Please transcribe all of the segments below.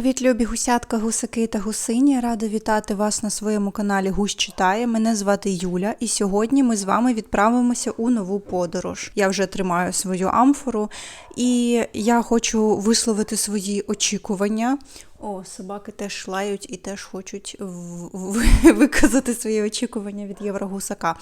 Привіт, любі гусятка, гусаки та гусині. Рада вітати вас на своєму каналі Гусь читає. Мене звати Юля, і сьогодні ми з вами відправимося у нову подорож. Я вже тримаю свою амфору, і я хочу висловити свої очікування. О, собаки теж лають і теж хочуть в- в- виказати свої очікування від Єврогусака.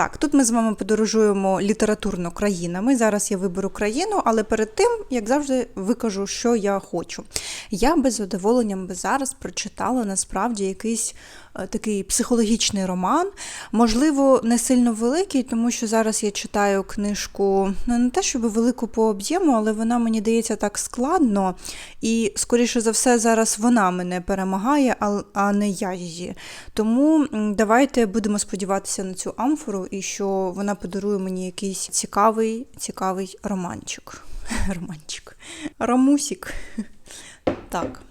Так, тут ми з вами подорожуємо літературно країнами. Зараз я виберу країну, але перед тим, як завжди, викажу, що я хочу. Я би з задоволенням би зараз прочитала насправді якийсь такий психологічний роман. Можливо, не сильно великий, тому що зараз я читаю книжку ну, не те, щоб велику по об'єму, але вона мені дається так складно. І, скоріше за все, зараз вона мене перемагає, а, а не я її. Тому давайте будемо сподіватися на цю амфору і що вона подарує мені якийсь цікавий, цікавий романчик. Романчик. Ромусік. Так.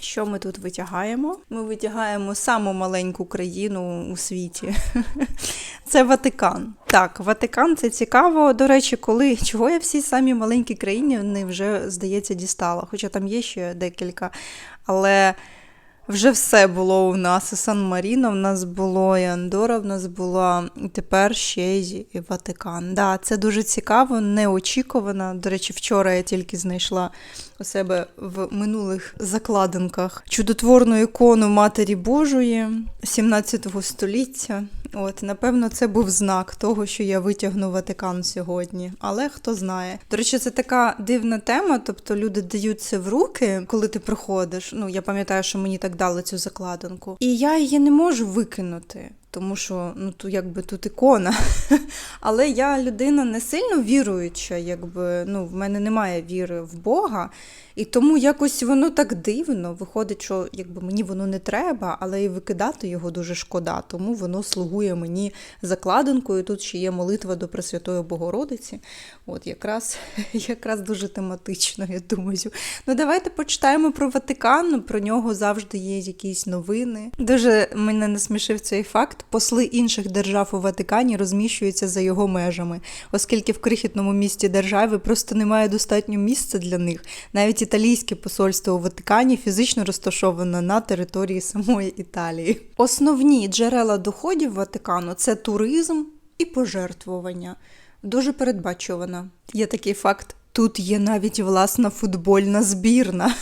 Що ми тут витягаємо? Ми витягаємо саму маленьку країну у світі. Це Ватикан. Так, Ватикан це цікаво. До речі, коли чого я всі самі маленькі країни вже, здається, дістала. Хоча там є ще декілька. Але вже все було у нас. І Сан-Маріно в нас було, і Андора в нас була, і тепер ще й і Ватикан. Да, це дуже цікаво, неочікувано. До речі, вчора я тільки знайшла у себе в минулих закладинках чудотворну ікону Матері Божої 17 століття. От, напевно, це був знак того, що я витягну Ватикан сьогодні. Але хто знає. До речі, це така дивна тема. Тобто люди дають це в руки, коли ти приходиш. Ну, я пам'ятаю, що мені так дали цю закладинку. І я її не можу викинути. Тому що ну то якби тут ікона. Але я людина не сильно віруюча, якби ну в мене немає віри в Бога, і тому якось воно так дивно. Виходить, що якби мені воно не треба, але і викидати його дуже шкода. Тому воно слугує мені закладинкою. Тут ще є молитва до Пресвятої Богородиці. От якраз якраз дуже тематично, я думаю. Ну давайте почитаємо про Ватикан. Про нього завжди є якісь новини. Дуже мене насмішив цей факт. Посли інших держав у Ватикані розміщуються за його межами, оскільки в крихітному місті держави просто немає достатньо місця для них. Навіть італійське посольство у Ватикані фізично розташоване на території самої Італії. Основні джерела доходів Ватикану це туризм і пожертвування. Дуже передбачувано. Є такий факт. Тут є навіть власна футбольна збірна.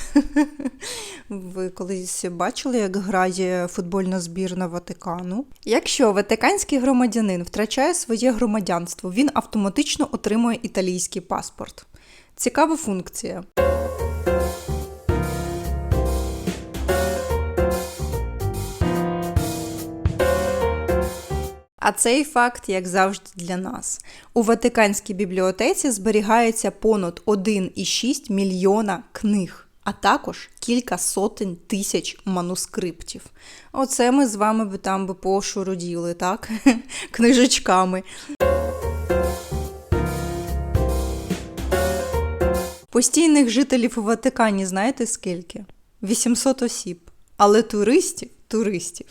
Ви колись бачили, як грає футбольна збірна Ватикану? Якщо ватиканський громадянин втрачає своє громадянство, він автоматично отримує італійський паспорт. Цікава функція. А цей факт, як завжди, для нас. У Ватиканській бібліотеці зберігається понад 1,6 мільйона книг, а також кілька сотень тисяч манускриптів. Оце ми з вами би там би пошуруділи, так? Книжечками. Постійних жителів у Ватикані знаєте скільки? 800 осіб. Але туристів, туристів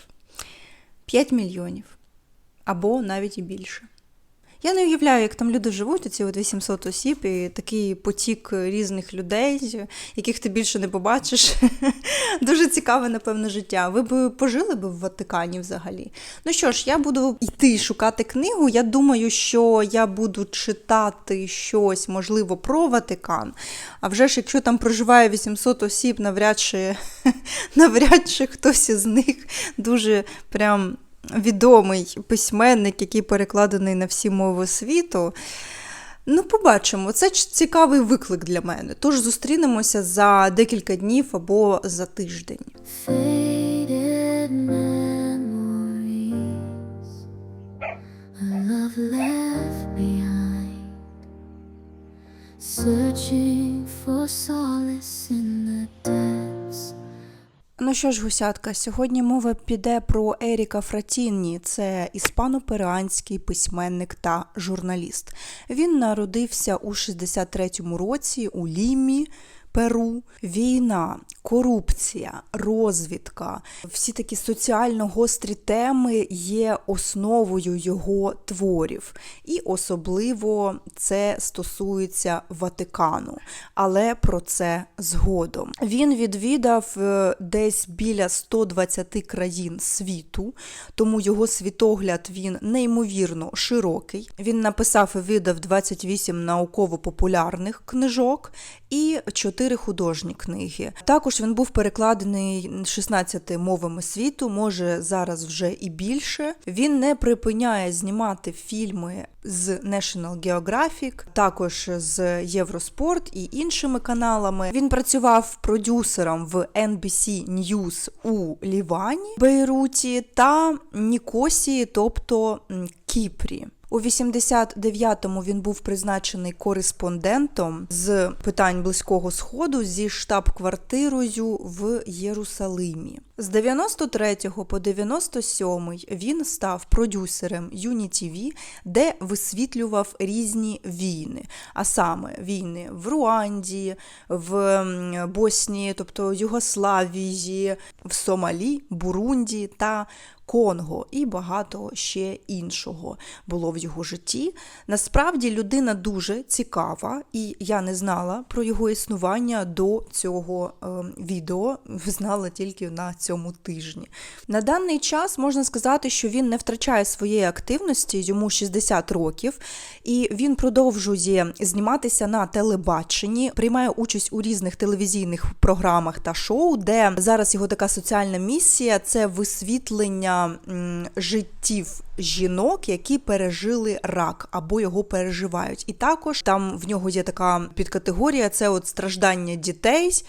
5 мільйонів або навіть і більше. Я не уявляю, як там люди живуть, оці от 800 осіб, і такий потік різних людей, яких ти більше не побачиш. Дуже цікаве, напевно, життя. Ви б пожили б в Ватикані взагалі. Ну що ж, я буду йти шукати книгу. Я думаю, що я буду читати щось, можливо, про Ватикан. А вже ж, якщо там проживає 800 осіб, навряд чи, навряд чи хтось із них дуже прям відомий письменник, який перекладений на всі мови світу. Ну, побачимо. Це цікавий виклик для мене. Тож зустрінемося за декілька днів або за тиждень. Searching for solace in the depths. Що ж, гусятка, сьогодні мова піде про Еріка Фратінні. Це іспано-перуанський письменник та журналіст. Він народився у 63-му році у Лімі, Перу. Війна корупція, розвідка, всі такі соціально гострі теми є основою його творів. І особливо це стосується Ватикану. Але про це згодом. Він відвідав е, десь біля 120 країн світу, тому його світогляд він неймовірно широкий. Він написав і видав 28 науково-популярних книжок і 4 художні книги. Також він був перекладений 16 мовами світу, може зараз вже і більше. Він не припиняє знімати фільми з National Geographic, також з Євроспорт і іншими каналами. Він працював продюсером в NBC News у Лівані, Бейруті та Нікосії, тобто Кіпрі. У 89-му він був призначений кореспондентом з питань Близького Сходу зі штаб-квартирою в Єрусалимі. З 93 по 97 він став продюсером UniTV, де висвітлював різні війни, а саме війни в Руанді, в Боснії, тобто Югославії, в Сомалі, Бурунді та Конго і багато ще іншого було в його житті. Насправді людина дуже цікава, і я не знала про його існування до цього е, відео. Знала тільки на цьому тижні. На даний час можна сказати, що він не втрачає своєї активності, йому 60 років, і він продовжує зніматися на телебаченні, приймає участь у різних телевізійних програмах та шоу, де зараз його така соціальна місія це висвітлення життів жінок, які пережили рак або його переживають. І також там в нього є така підкатегорія: це от страждання дітей.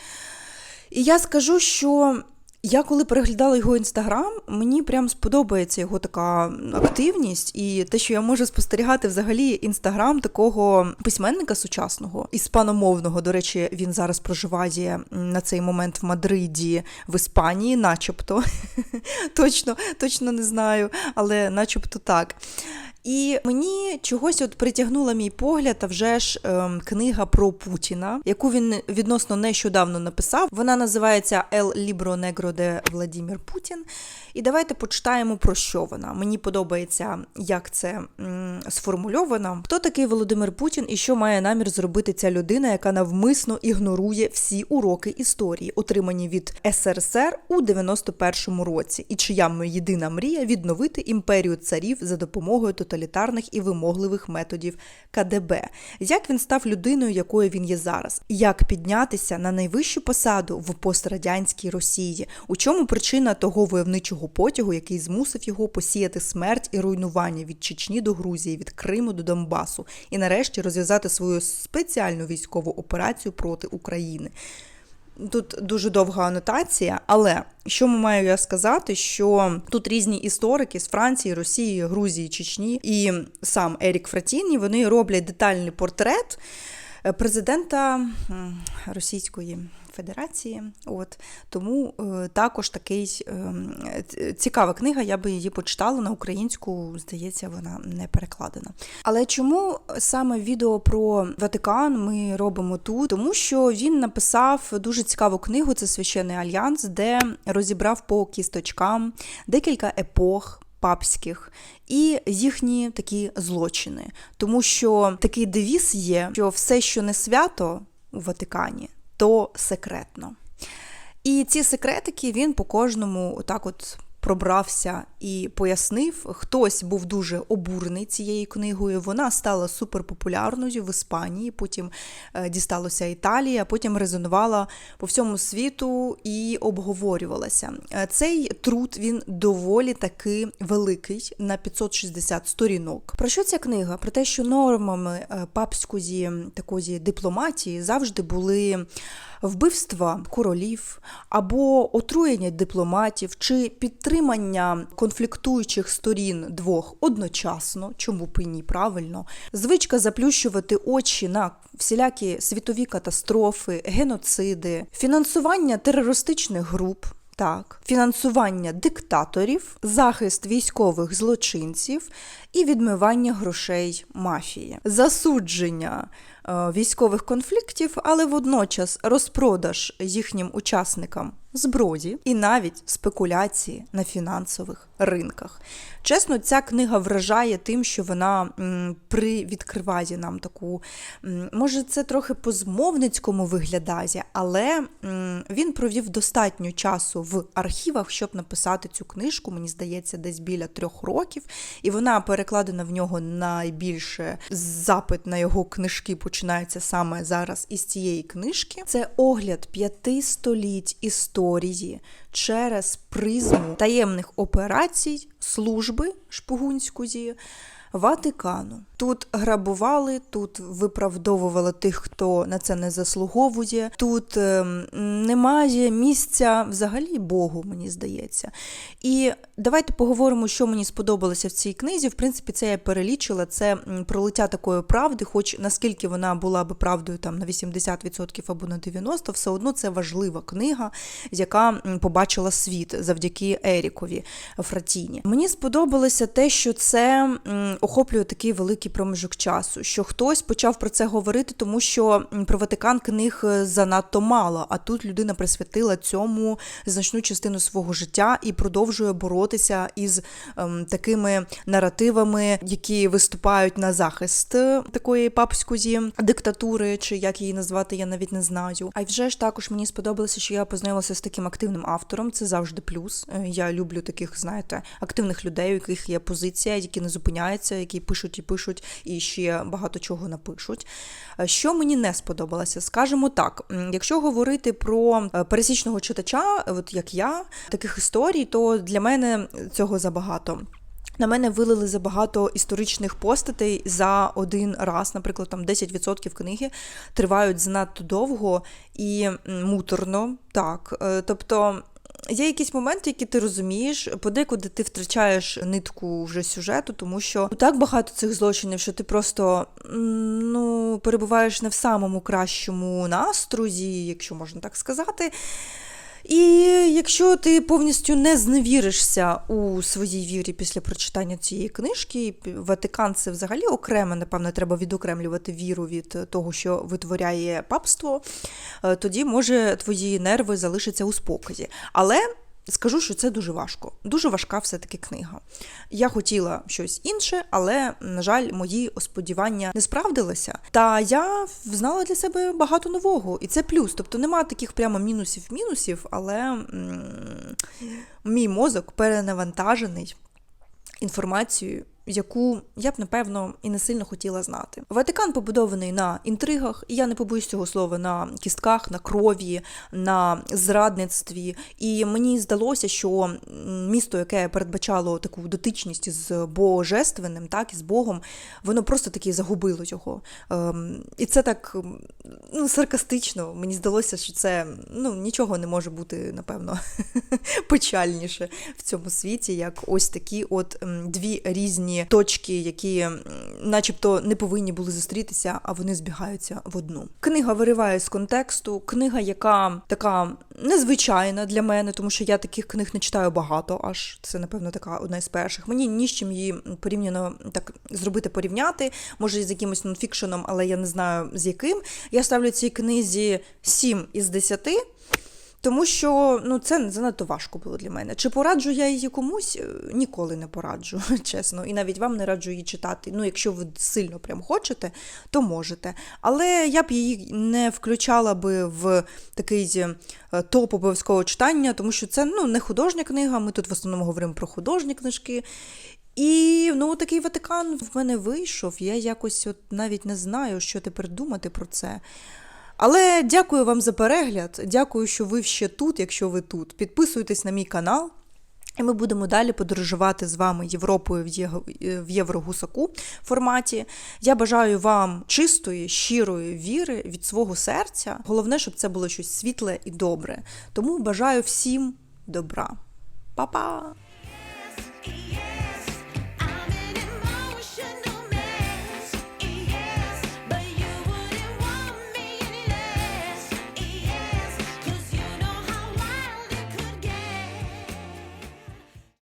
І я скажу, що я коли переглядала його інстаграм, мені прям сподобається його така активність, і те, що я можу спостерігати взагалі інстаграм такого письменника сучасного, іспаномовного. До речі, він зараз проживає на цей момент в Мадриді, в Іспанії, начебто. точно, точно не знаю, але начебто так. І мені чогось от притягнула мій погляд, а вже ж ем, книга про Путіна, яку він відносно нещодавно написав. Вона називається «El libro negro de Владимир Путін. І давайте почитаємо про що вона. Мені подобається, як це м, сформульовано. Хто такий Володимир Путін і що має намір зробити ця людина, яка навмисно ігнорує всі уроки історії, отримані від СРСР у 91-му році, і чия єдина мрія відновити імперію царів за допомогою тоталітарних і вимогливих методів КДБ. Як він став людиною, якою він є зараз? Як піднятися на найвищу посаду в пострадянській Росії? У чому причина того войовничого потягу, який змусив його посіяти смерть і руйнування від Чечні до Грузії, від Криму до Донбасу, і нарешті розв'язати свою спеціальну військову операцію проти України? Тут дуже довга анотація, але що ми маю я сказати, що тут різні історики з Франції, Росії, Грузії, Чечні і сам Ерік Фратіні вони роблять детальний портрет е, президента Російської Федерації. От тому е, також такий е, цікава книга. Я би її почитала на українську. Здається, вона не перекладена. Але чому саме відео про Ватикан ми робимо тут? Тому що він написав дуже цікаву книгу. Це священний альянс, де розібрав по кісточкам декілька епох. Папських і їхні такі злочини, тому що такий девіз є, що все, що не свято у Ватикані, то секретно. І ці секретики він по кожному так от пробрався і пояснив. Хтось був дуже обурений цією книгою. Вона стала суперпопулярною в Іспанії, потім е, дісталося Італії, потім резонувала по всьому світу і обговорювалася. Е, Цей труд він доволі таки великий на 560 сторінок. Про що ця книга? Про те, що нормами е, папської такої дипломатії завжди були вбивства королів або отруєння дипломатів чи підтримання конфліктуючих сторін двох одночасно, чому б і ні, правильно, звичка заплющувати очі на всілякі світові катастрофи, геноциди, фінансування терористичних груп. Так, фінансування диктаторів, захист військових злочинців і відмивання грошей мафії, засудження військових конфліктів, але водночас розпродаж їхнім учасникам зброї і навіть спекуляції на фінансових ринках. Чесно, ця книга вражає тим, що вона привідкриває нам таку, може, це трохи по-змовницькому виглядає, але він провів достатньо часу в архівах, щоб написати цю книжку. Мені здається, десь біля трьох років, і вона перекладена в нього найбільше. Запит на його книжки починається саме зараз із цієї книжки. Це огляд п'яти століть історії через призму таємних операцій служби шпигунської Ватикану. Тут грабували, тут виправдовували тих, хто на це не заслуговує. Тут ем, немає місця взагалі Богу, мені здається. І давайте поговоримо, що мені сподобалося в цій книзі. В принципі, це я перелічила. Це пролиття такої правди, хоч наскільки вона була би правдою там на 80% або на 90%, все одно це важлива книга, яка побачила світ завдяки Ерікові Фратіні. Мені сподобалося те, що це охоплює такий великий проміжок часу, що хтось почав про це говорити, тому що про Ватикан книг е, занадто мало. А тут людина присвятила цьому значну частину свого життя і продовжує боротися із ем, такими наративами, які виступають на захист е, такої папської диктатури, чи як її назвати, я навіть не знаю. А й вже ж також мені сподобалося, що я познайомилася з таким активним автором. Це завжди плюс. Е, Я люблю таких, знаєте, активних людей, у яких є позиція, які не зупиняються, які пишуть і пишуть, і ще багато чого напишуть. Е, Що мені не сподобалося, скажімо так, якщо говорити про е, пересічного читача, от як я, таких історій, то для мене цього забагато. На мене вилили забагато історичних постатей за один раз. Наприклад, там 10% книги тривають занадто довго і муторно. Так, Е, тобто. Є якісь моменти, які ти розумієш, подекуди ти втрачаєш нитку вже сюжету, тому що так багато цих злочинів, що ти просто ну, перебуваєш не в самому кращому настрої, якщо можна так сказати. І якщо ти повністю не зневіришся у своїй вірі після прочитання цієї книжки, Ватикан це взагалі окремо, напевно, треба відокремлювати віру від того, що витворяє папство, е, тоді може твої нерви залишаться у спокої. Але скажу, що це дуже важко. Дуже важка все-таки книга. Я хотіла щось інше, але, на жаль, мої сподівання не справдилися. Та я знала для себе багато нового, і це плюс. Тобто нема таких прямо мінусів-мінусів, але м- мій мозок перенавантажений інформацією, яку я б напевно і не сильно хотіла знати. Ватикан побудований на інтригах, і я не побоюсь цього слова на кістках, на крові, на зрадництві. І мені здалося, що місто, яке передбачало таку дотичність з божественним, так і з Богом, воно просто таки загубило його. Ем, і це так ну, саркастично. Мені здалося, що це ну, нічого не може бути, напевно, печальніше в цьому світі, як ось такі от дві різні точки, які начебто не повинні були зустрітися, а вони збігаються в одну. Книга вириває з контексту, книга, яка така незвичайна для мене, тому що я таких книг не читаю багато, аж це, напевно, така одна із перших. Мені ні з чим її порівняно так зробити порівняти, може з якимось нонфікшеном, але я не знаю з яким. Я ставлю цій книзі 7 із 10. Тому що ну це занадто важко було для мене. Чи пораджу я її комусь? Е, Ніколи не пораджу, чесно. І навіть вам не раджу її читати. Ну, якщо ви сильно прям хочете, то можете. Але я б її не включала би в такий е, топ обов'язкового читання, тому що це ну, не художня книга. Ми тут в основному говоримо про художні книжки. І ну такий Ватикан в мене вийшов. Я якось от навіть не знаю, що тепер думати про це. Але дякую вам за перегляд. Дякую, що ви ще тут, якщо ви тут. Підписуйтесь на мій канал. І ми будемо далі подорожувати з вами Європою в Єврогусаку форматі. Я бажаю вам чистої, щирої віри від свого серця. Головне, щоб це було щось світле і добре. Тому бажаю всім добра. Па-па!